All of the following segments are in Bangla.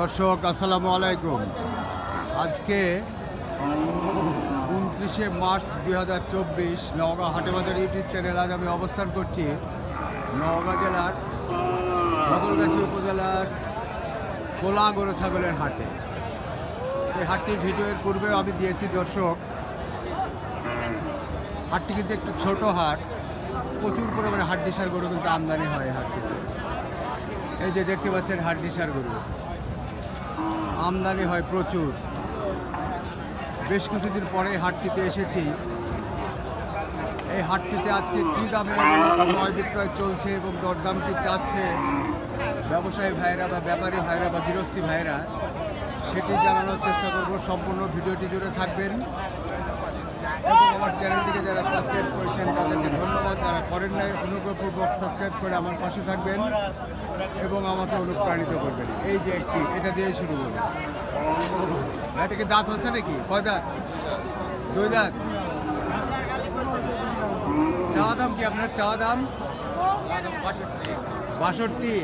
দর্শক, আসসালামু আলাইকুম। আজকে উনত্রিশে মার্চ দুই হাজার চব্বিশ নওগাঁ হাটেবাজার ইউটিউব চ্যানেল আজ আমি অবস্থান করছি। নওগাঁ জেলার বদলগাছি উপজেলার কোলা গরু ছাগলের হাটে। এই হাটটির ভিডিওর পূর্বেও আমি দিয়েছি, দর্শক। হাটটি কিন্তু একটু ছোট হাট। প্রচুর পরিমাণে হাড্ডিসার গরু কিন্তু আমদানি হয় হাটটিতে। এই যে দেখতে পাচ্ছেন হাড্ডিসার গরু। আমদানি হয় প্রচুর। বেশ কিছুদিন পরে হাটটিতে এসেছি। এই হাটটিতে আজকে কী দামে ক্রয় বিক্রয় চলছে এবং দরদাম কি চাচ্ছে? ব্যবসায়ী ভাইরা বা ব্যাপারী ভাইরা বা গৃহস্থী ভাইরা সেটি জানানোর চেষ্টা করব। সম্পূর্ণ ভিডিওটি জুড়ে থাকবেন। এবং আমার চ্যানেলটিকে যারা সাবস্ক্রাইব করেছেন, তাদেরকে করেন নাই, অনুগ্রহপূর্বক সাবস্ক্রাইব করে আমার পাশে থাকবেন এবং আমাকে অনুপ্রাণিত করবেন। এই যে একটি, এটা দিয়ে শুরু করবেন এটা কি দাঁত হচ্ছে নাকি? কয় দাঁত? দুই দাঁত? চাওয়া দাম কি আপনার? চাওয়া দাম? বাষট্টি।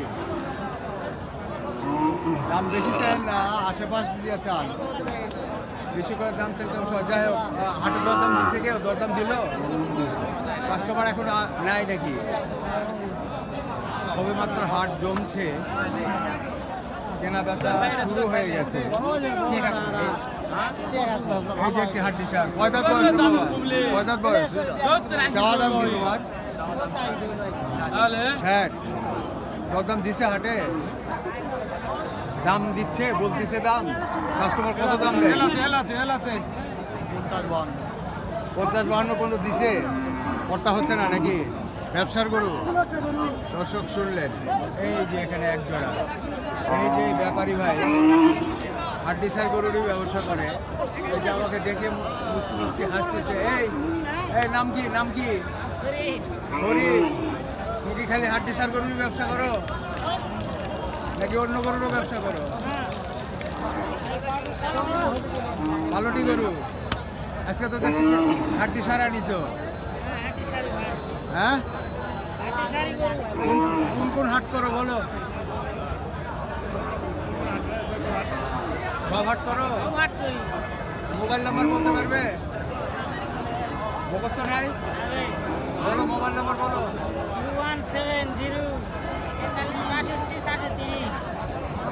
দাম বেশি চান না, আশেপাশ দিয়ে চান? বেশি করে দাম চাইতে। যাই হোক হাটের দরদাম দিছে কেউ? দরদাম দিল? কাস্টমার এখন নাই নাকি? সবে মাত্র হাট জমছে। কেনা বেচা শুরু হয়ে গেছে। এই যে একটি হাট দিশার কয় দাঁত বয়স রে বাবা? কয় দাঁত বয়স? চাওয়া দাম কি তোমার? ষাট। দরদাম দিছে হাটে? দাম দিচ্ছে বলতেছে দাম। কাস্টমার কত দাম দেয়? পঞ্চাশ বাহান্ন পর্যন্ত দিছে। কর্তা হচ্ছে না নাকি? ব্যবসার গরু? দর্শক শুনলেন। এই যে এখানে এক জোড়া। এই যে ব্যাপারী ভাই, হাড্ডিসার গরুরই ব্যবসা করে। এই যে আমাকে দেখে মুসকি মুসকি হাসতেছে। এই এই, নাম কি নাম কি? হরি তুমি কি খালি হাড্ডিসার গরুরই ব্যবসা করো? নাকি অন্য গরুরও ব্যবসা করো? পালটি গরু। আজকে তো দেখছি হাড্ডি সারা নিছো হ্যাঁ? কোন- কোন হাট করো বলো। সব হাট করো? মোবাইল নাম্বার বলতে পারবে? মুখস্থ নাই? বলো মোবাইল নাম্বার বলো।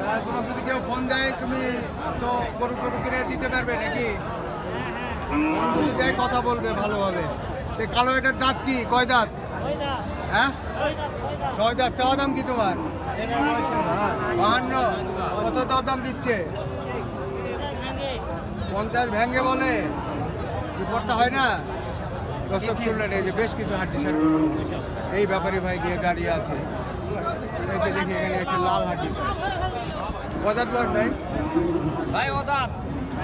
আর তোমার যদি কেউ ফোন দেয় তুমি তো গরু টরু কিনে দিতে পারবে নাকি? ফোন যদি দেয় কথা বলবে ভালোভাবে। কালো এটার দাঁত কি? কয় দাঁত? হ্যাঁ? ছয় দাঁত চাওয়া দাম কি তোমার? বাহান্ন। কত দর দাম দিচ্ছে? পঞ্চাশ ভেঙ্গে বলে। রিপোর্টটা হয় না? দর্শক শুনলেন এই যে বেশ কিছু হাড্ডি সার এই ব্যাপারী ভাই গিয়ে দাঁড়িয়ে আছে। দেখি এখানে একটা লাল হাড্ডি সার। কদাত বয়স ভাই। ভাই ওদাত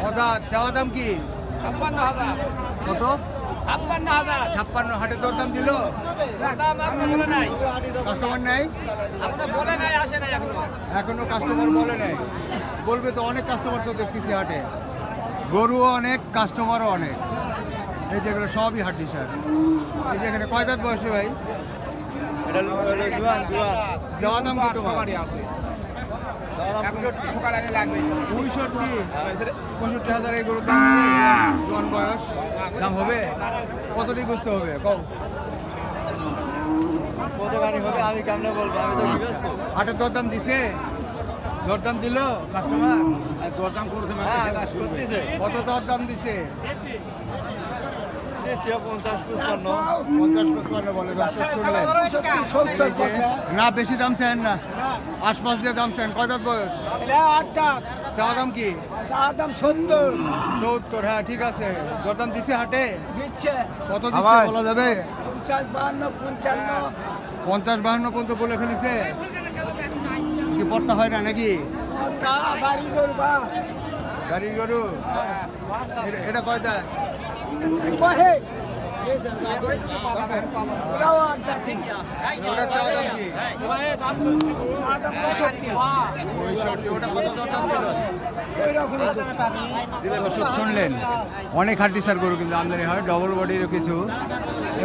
কদাত চাওয়া দাম কি? ছাপ্পান্ন হাজার। কত? ছাপ্পান্ন ছাপ্পান্ন হাটের দাম দিল? কাস্টমার নাই? এখনও বলে নাই আসে নাই এখনও। এখনও কাস্টমার বলে নাই। বলবে তো অনেক কাস্টমার তো দেখতেছি হাটে। গরুও অনেক কাস্টমারও অনেক। এই যেগুলো সবই হাড্ডি সার এই যে এখানে কয় দাঁত বয়সে ভাই? যাওয়া দাম কত পঁয়ষট্টি। পঁয়ষট্টি হাজার এই গরুর দাম হবে বয়স দাম হবে কতটি গুস্ত হবে? কও। কত গাড়ি হবে আমি কেমনে বলব? আমি তো গৃহস্থ। হাটের দরদাম দিছে? দরদাম দিল কাস্টমার দরদাম করছে হ্যাঁ করতেছে। কত দরদাম দিছে? দিচ্ছে পঞ্চাশ পঞ্চান্ন পঞ্চাশ পঁচপান্ন বলে দর্শক শুনলেন। না বেশি দাম চান না। আশপাশ দিয়ে দাম চান। কয় দাঁত বয়স? চা দাম কি? চা দাম সত্তর। সত্তর হ্যাঁ ঠিক আছে। দরদাম দিছে হাটে? দিচ্ছে। কত দিচ্ছে বলা যাবে? পঞ্চাশ বাহান্ন পঞ্চান্ন। পঞ্চাশ বাহান্ন পর্যন্ত বলে ফেলেছে। কি পড়তা হয় না নাকি? গাড়ি গরু এটা- এটা শুনলেন। অনেক হাড্ডি সার গরু কিন্তু আমদানি হয় ডবল বডিরও কিছু।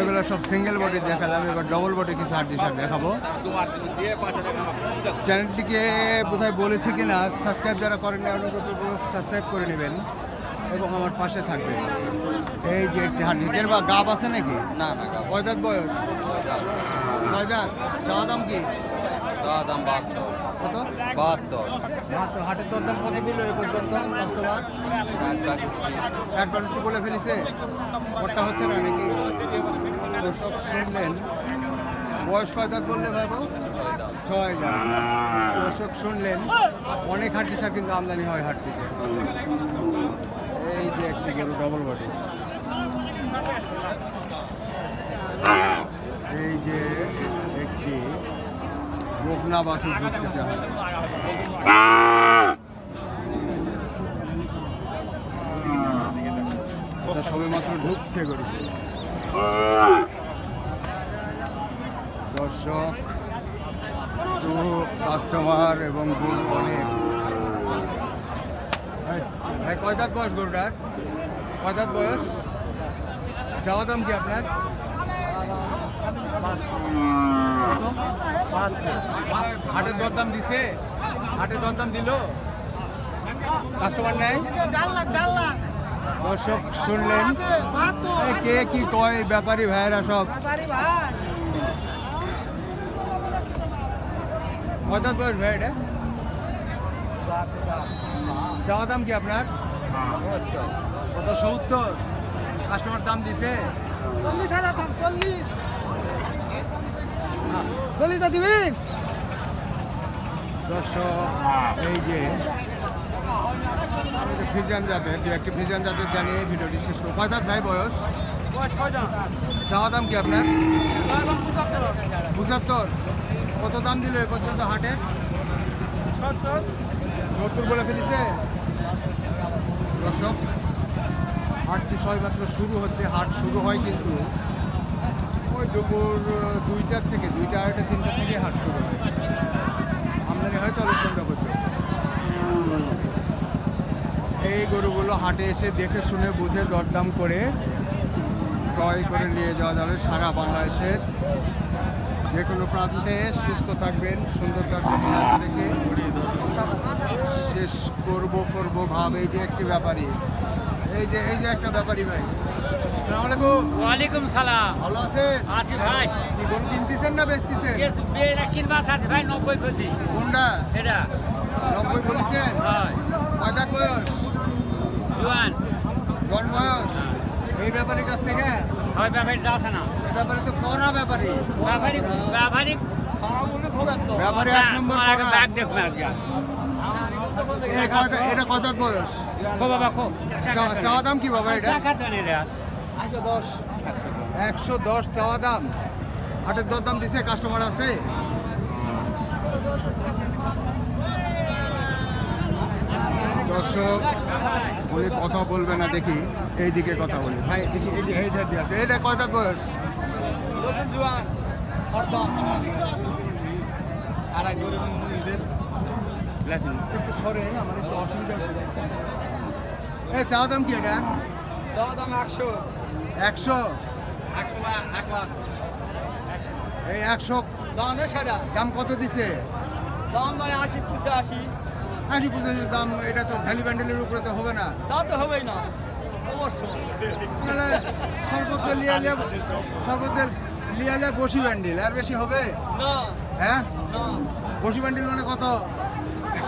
এগুলো সব সিঙ্গেল বডি দেখালাম এবার ডবল বডির কিছু হাড্ডি সার দেখাবো। চ্যানেলটিকে বোধহয় বলেছি কি না সাবস্ক্রাইব যারা করেন না সাবস্ক্রাইব করে নেবেন। এবং আমার পাশে থাকবেন এই যে এর বা গাব আছে নাকি? না না কয় দাঁত বয়স? ছয় দাঁত। চাওয়া দাম কি? চাওয়া দাম বাহাত্তর। কত? বাহাত্তর। মাত্র হাটের তোর দাম কত দিল এই পর্যন্ত কাস্টমার? ষাট বাষট্টি। বলে ফেলিছে। ওটা হচ্ছে না নাকি? দর্শক শুনলেন। বয়স কয় দাঁত বললে ভাইবো? ছয় দাঁত। দর্শক শুনলেন। অনেক সার কিন্তু আমদানি হয় হাট থেকে এই যে একটি গরু ডবল বডি এই যে একটি রোকনা বাসু। এটা সবে মাত্র ঢুকছে গরু। দর্শক কাস্টমার এবং গরু অনেক। কয় দাঁত বয়স গরুটার কয় বয়স? চাওয়া দাম কি আপনার? হাটের দরদাম দিছে? হাটের দরদাম দিল? কাস্টমার নেই? দর্শক শুনলেন। কে কি কয়? ব্যাপারী ভাইয়েরা সব। কত বয়স ভাই এটা? চাওয়া দাম কি আপনার? কত? সত্তর। কাস্টমার দাম দিছে? চল্লিশ হাজার দাম চল্লিশ। চল্লিশ দিবেন দর্শক এই যে ফ্রিজান জাতের দু একটি ফ্রিজান জাতের জানিয়ে ভিডিওটি শেষ করব। কয় ভাই বয়স? চাওয়া দাম কি আপনার? পঁচাত্তর। কত দাম দিল এ পর্যন্ত হাটে? সত্তর। বলে ফেলিছে। দর্শক, হাটটি সবেমাত্র শুরু হচ্ছে, হাট শুরু হয় কিন্তু ওই দুপুর দুইটার থেকে, দুইটা আড়াইটা, তিনটা থেকে হাট শুরু হয়। আমদানি হয় চলে সন্ধ্যা পর্যন্ত। এই গরুগুলো হাটে এসে দেখে শুনে, বুঝে দরদাম করে, ক্রয় করে নিয়ে যাওয়া যাবে সারা বাংলাদেশের। যে কোনো প্রান্তে সুস্থ থাকবেন, সুন্দর থাকবেন। রেখে শেষ করব করব ভাব এই যে একটি ব্যাপারী এই যে এই যে একটা ব্যাপারী ভাই। সালাম আলাইকুম। ওয়ালাইকুম সালাম। ভালো আছেন? আছি ভাই। কি গরু কিনতেছেন না বেচতেছেন? কেস কিনবা আছে ভাই নব্বই খুঁজি। কোনটা? এটা। নব্বই বলেছেন? হয়। বয়স? জোয়ান। বয়স? এই ব্যাপারীর কাছ থেকে? হয় ব্যাপারী না। ব্যাপারে তো করা ব্যাপারী। ব্যাপারী ব্যাপারী ব্যাপারে এক নম্বর করা ব্যাগ দেখবে আজকে। এটা কত বয়স? বাবা চা- চাওয়া দাম কি বাবা এটা? একশো দশ। চাওয়া দাম? হাটের দর দাম দিছে কাস্টমার আছে? দর্শক বলে কথা বলবে না দেখি এইদিকে কথা বলি। ভাই দেখি এই এই ধার দিয়ে আছে। এটা কয় বয়স? জোয়ান একটু সরে আমার একটু অসুবিধা হচ্ছে। চাওয়া দাম কি এটা? দাম একশো। একশো? একশো এক লাখ। এই একশো। দামে কত দিছে? দাম দাম আশি পঁচাশি আশি। পঁচাশি দাম এটা তো ঝালি ব্যান্ডেলের উপরে তো হবে না। তা তো হবেই না অবশ্যই সর্বোচ্চ লিয়ালে সর্বোচ্চ লিয়ালে বসি ব্যান্ডেল আর বেশি হবে? না। হ্যাঁ? না। বসি ব্যান্ডেল মানে কত?